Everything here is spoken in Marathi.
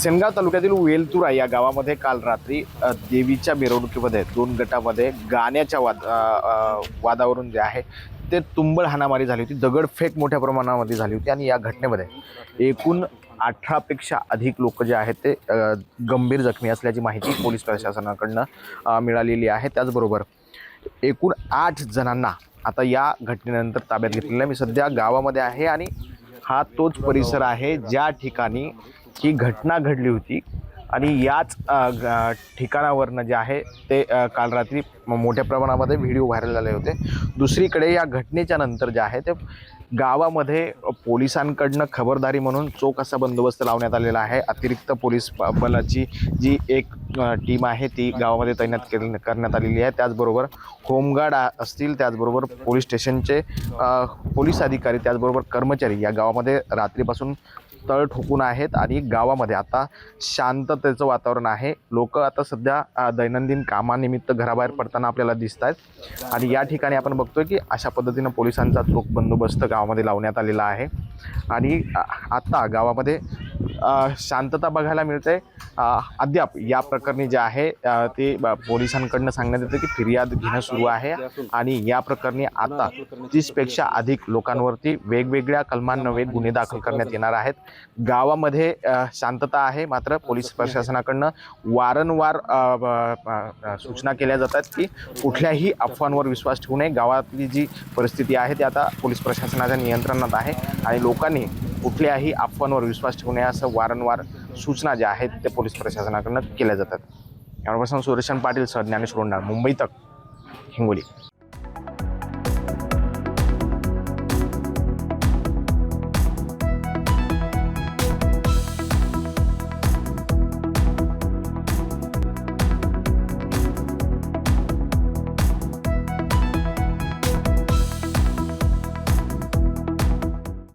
सेनगाव तालुक्यातील वेलतुरा या गावामध्ये काल रात्री देवीच्या मिरवणुकीमध्ये दोन गटामध्ये गाण्याच्या वाद वादावरून जे आहे ते तुंबळ हाणामारी झाली होती दगडफेक मोठ्या प्रमाणामध्ये झाली होती आणि या घटनेमध्ये एकूण अठरापेक्षा अधिक लोक जे आहेत ते गंभीर जखमी असल्याची माहिती पोलीस प्रशासनाकडनं मिळालेली आहे. त्याचबरोबर एकूण आठ जणांना आता या घटनेनंतर ताब्यात घेतलेलं आहे. मी सध्या गावामध्ये आहे आणि हा तोच परिसर आहे ज्या ठिकाणी ही घटना घडली होती. आणि याच ग- ठिकाणावरनं जे आहे ते काल रात्री मोठ्या प्रमाणामध्ये व्हिडिओ व्हायरल झाले होते. दुसरीकडे या घटनेच्या नंतर जे आहे ते गावामध्ये पोलिसांकडनं खबरदारी म्हणून चोख असा बंदोबस्त लावण्यात आलेला आहे. अतिरिक्त पोलीस बलाची जी एक टीम आहे ती गावामध्ये तैनात केली करण्यात आलेली आहे. त्याचबरोबर होमगार्ड असतील त्याचबरोबर पोलीस स्टेशनचे पोलीस अधिकारी त्याचबरोबर कर्मचारी या गावामध्ये रात्रीपासून तळ ठोकून आहेत आणि गावामध्ये आता शांततेचं वातावरण आहे. लोक आता सध्या दैनंदिन कामानिमित्त घराबाहेर पडताना आपल्याला दिसत आहेत आणि या ठिकाणी आपण बघतोय की अशा पद्धतीनं पोलिसांचा चोख बंदोबस्त गावामध्ये लावण्यात आलेला आहे. आणि आत्ता आता गावामध्ये शांतता बघायला मिळते. अद्याप या प्रकरणी जे आहे ते पोलिसांकडनं सांगण्यात येतं की फिर्याद घेणं सुरू आहे आणि या प्रकरणी आता तीसपेक्षा अधिक लोकांवरती वेगवेगळ्या कलमांनवे गुन्हे दाखल करण्यात येणार आहेत. गावामध्ये शांतता आहे मात्र पोलीस प्रशासनाकडनं वारंवार सूचना केल्या जातात की कुठल्याही अफवांवर विश्वास ठेवू नये. गावातली जी परिस्थिती आहे ती आता पोलीस प्रशासनाच्या नियंत्रणात आहे आणि लोकांनी कुठल्याही अफवांवर विश्वास ठेवू नये असं वारंवार सूचना ज्या आहेत ते पोलीस प्रशासनाकडनं केल्या जातात. याप्रसन सुरेशन पाटील सर ज्ञानेश्वर मुंबई तक हिंगोली.